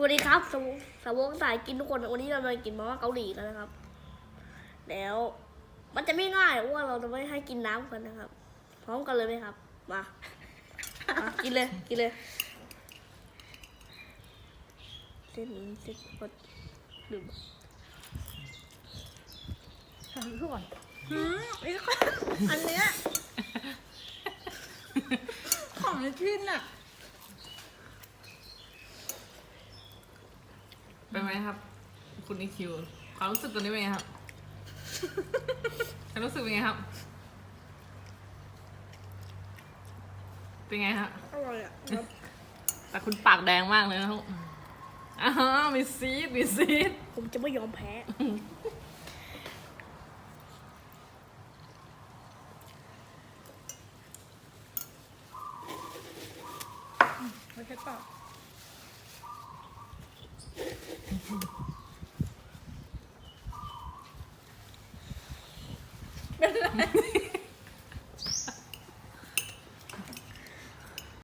สวัสดีครับสวสาวกสายกินทุกคนวันนี้เรามากินมาม่าเกาหลีกันนะครับ แล้ว มันจะไม่ง่ายเพราะว่าเราจะไม่ให้กินน้ำกันนะครับ พร้อมกันเลยไหมครับ มามากินเลยกินเลยเส้นเส้นกดดื่มทำก่อนอืมอีกคนอันเนี้ยของในชิ้นอะ เป็นไหมครับ คุณอีคิวความรู้สึกตัวนี้เป็นไงครับความรู้สึกเป็นไงครับ เป็นไงฮะอร่อยอะครับแต่คุณปากแดงมากเลยนะครับอ้าวมีซีดมีซีดผมจะไม่ยอมแพ้ ไม่ใช่เปล่า Berlari.